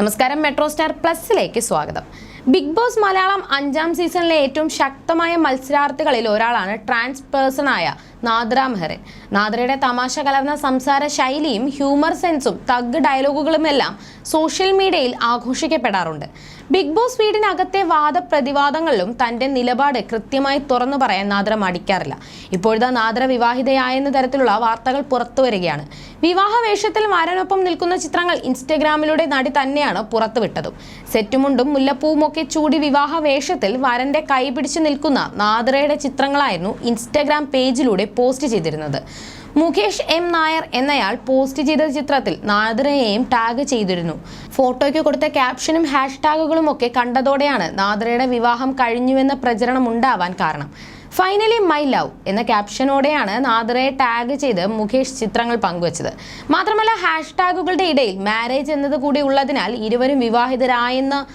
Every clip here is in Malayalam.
നമസ്കാരം മെട്രോ സ്റ്റാർ പ്ലസിലേക്ക് സ്വാഗതം. ബിഗ് ബോസ് മലയാളം അഞ്ചാം സീസണിലെ ഏറ്റവും ശക്തമായ മത്സരാർത്ഥികളിൽ ഒരാളാണ് ട്രാൻസ് പേഴ്സണായ നാദ്ര മെഹ്റെ. നാദ്രയുടെ തമാശ കലർന്ന സംസാര ശൈലിയും ഹ്യൂമർ സെൻസും തഗ് ഡയലോഗുകളുമെല്ലാം സോഷ്യൽ മീഡിയയിൽ ആഘോഷിക്കപ്പെടാറുണ്ട്. ബിഗ് ബോസ് വീടിനകത്തെ വാദപ്രതിവാദങ്ങളിലും തന്റെ നിലപാട് കൃത്യമായി തുറന്നു പറയാൻ നാദ്ര മടിക്കാറില്ല. ഇപ്പോഴത്തെ നാദ്ര വിവാഹിതയായെന്ന തരത്തിലുള്ള വാർത്തകൾ പുറത്തു വരികയാണ്. വിവാഹ വേഷത്തിൽ മാരനൊപ്പം നിൽക്കുന്ന ചിത്രങ്ങൾ ഇൻസ്റ്റഗ്രാമിലൂടെ നടി തന്നെയാണ് പുറത്തുവിട്ടതും. സെറ്റുമുണ്ടും മുല്ലപ്പൂവും ഒക്കെ ചൂടി വിവാഹ വേഷത്തിൽ വരന്റെ കൈപിടിച്ച് നിൽക്കുന്ന നാദ്രയുടെ ചിത്രങ്ങളായിരുന്നു ഇൻസ്റ്റഗ്രാം പേജിലൂടെ പോസ്റ്റ് ചെയ്തിരുന്നത്. മുകേഷ് എം നായർ എന്നയാൾ പോസ്റ്റ് ചെയ്ത ചിത്രത്തിൽ നാദ്രയെയും ടാഗ് ചെയ്തിരുന്നു. ഫോട്ടോയ്ക്ക് കൊടുത്ത ക്യാപ്ഷനും ഹാഷ്ടാഗുകളും ഒക്കെ കണ്ടതോടെയാണ് നാദ്രയുടെ വിവാഹം കഴിഞ്ഞുവെന്ന പ്രചരണം ഉണ്ടാവാൻ കാരണം. ഫൈനലി മൈ ലവ് എന്ന ക്യാപ്ഷനോടെയാണ് നാദ്രയെ ടാഗ് ചെയ്ത് മുകേഷ് ചിത്രങ്ങൾ പങ്കുവച്ചത്. മാത്രമല്ല ഹാഷ്ടാഗുകളുടെ ഇടയിൽ മാരേജ് എന്നത് കൂടി ഉള്ളതിനാൽ ഇരുവരും വിവാഹിതരായെന്ന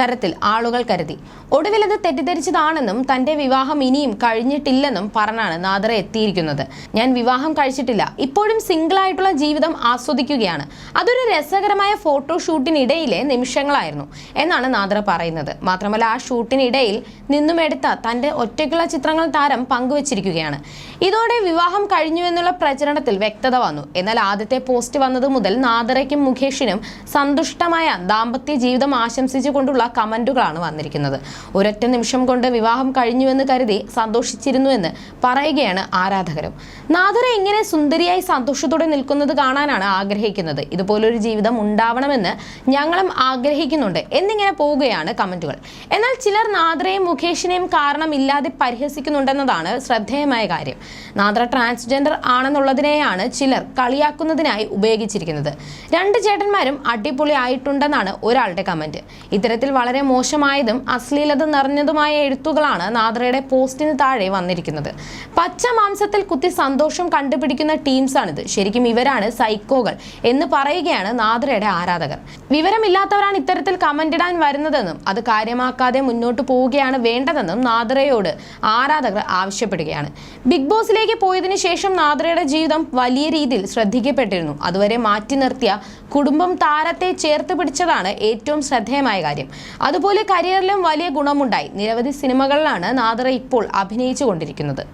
തരത്തിൽ ആളുകൾ കരുതി. ഒടുവിലത് തെറ്റിദ്ധരിച്ചതാണെന്നും തന്റെ വിവാഹം ഇനിയും കഴിഞ്ഞിട്ടില്ലെന്നും പറഞ്ഞാണ് നാദറ എത്തിയിരിക്കുന്നത്. ഞാൻ വിവാഹം കഴിച്ചിട്ടില്ല. ഇപ്പോഴും സിംഗിൾ ആയിട്ടുള്ള ജീവിതം ആസ്വദിക്കുകയാണ്. അതൊരു രസകരമായ ഫോട്ടോഷൂട്ടിനിടയിലെ നിമിഷങ്ങളായിരുന്നു എന്നാണ് നാദറ പറയുന്നത്. മാത്രമല്ല ആ ഷൂട്ടിനിടയിൽ നിന്നും എടുത്ത തന്റെ ഒറ്റയ്ക്കുള്ള ചിത്രങ്ങൾ താരം പങ്കുവച്ചിരിക്കുകയാണ്. ഇതോടെ വിവാഹം കഴിഞ്ഞുവെന്നുള്ള പ്രചരണത്തിൽ വ്യക്തത വന്നു. എന്നാൽ ആദ്യത്തെ പോസ്റ്റ് വന്നത് മുതൽ നാദറയ്ക്കും മുഖേഷിനും സന്തുഷ്ടമായ ദാമ്പത്യ ജീവിതം ആശംസിച്ചുകൊണ്ടുള്ള കമന്റുകളാണ് വന്നിരിക്കുന്നത്. ഒരൊറ്റ നിമിഷം കൊണ്ട് വിവാഹം കഴിഞ്ഞുവെന്ന് കരുതി സന്തോഷിച്ചിരുന്നുവെന്ന് പറയുകയാണ് ആരാധകരും. നാദറ ഇങ്ങനെ സുന്ദരിയായി സന്തോഷത്തോടെ നിൽക്കുന്നത് കാണാനാണ് ആഗ്രഹിക്കുന്നത്. ഇതുപോലൊരു ജീവിതം ഉണ്ടാവണമെന്ന് ഞങ്ങളും ആഗ്രഹിക്കുന്നുണ്ട്. എന്നിങ്ങനെ പോവുകയാണ് കമന്റുകൾ. എന്നാൽ ചിലർ നാദ്രയും മുഖേഷിനെയും കാരണമില്ലാതെ പരിഹസിക്കുന്നുണ്ടെന്നതാണ് ശ്രദ്ധേയമായ കാര്യം. നാദ്ര ട്രാൻസ്ജെൻഡർ ആണെന്നുള്ളതിനെയാണ് ചിലർ കളിയാക്കുന്നതിനായി ഉപയോഗിച്ചിരിക്കുന്നത്. രണ്ട് ചേട്ടന്മാരും അടിപൊളി ആയിട്ടുണ്ടെന്നാണ് ഒരാളുടെ കമന്റ്. ഇത്തരത്തിൽ വളരെ മോശമായതും അശ്ലീലത നിറഞ്ഞതുമായ എഴുത്തുകളാണ് നാദ്രയുടെ പോസ്റ്റിന് താഴെ വന്നിരിക്കുന്നത്. പച്ച മാംസത്തിൽ കുത്തി സന്തോഷം കണ്ടുപിടിക്കുന്ന ടീംസാണിത്. ശരിക്കും ഇവരാണ് സൈക്കോകൾ എന്ന് പറയുകയാണ് നാദ്രയുടെ ആരാധകർ. വിവരമില്ലാത്തവരാണ് ഇത്തരത്തിൽ കമന്റ് ഇടാൻ വരുന്നതെന്നും അത് കാര്യമാക്കാതെ മുന്നോട്ട് പോവുകയാണ് വേണ്ടതെന്നും നാദ്രയോട് ആരാധകർ ആവശ്യപ്പെടുകയാണ്. ബിഗ് ബോസിലേക്ക് പോയതിനു ശേഷം നാദ്രയുടെ ജീവിതം വലിയ രീതിയിൽ ശ്രദ്ധിക്കപ്പെട്ടിരുന്നു. അതുവരെ മാറ്റി നിർത്തിയ കുടുംബം താരത്തെ ചേർത്ത് പിടിച്ചതാണ് ഏറ്റവും ശ്രദ്ധേയമായ കാര്യം. അതുപോലെ കരിയറിലും വലിയ ഗുണമുണ്ടായി. നിരവധി സിനിമകളിലാണ് നാദറ ഇപ്പോൾ അഭിനയിച്ചു കൊണ്ടിരിക്കുന്നത്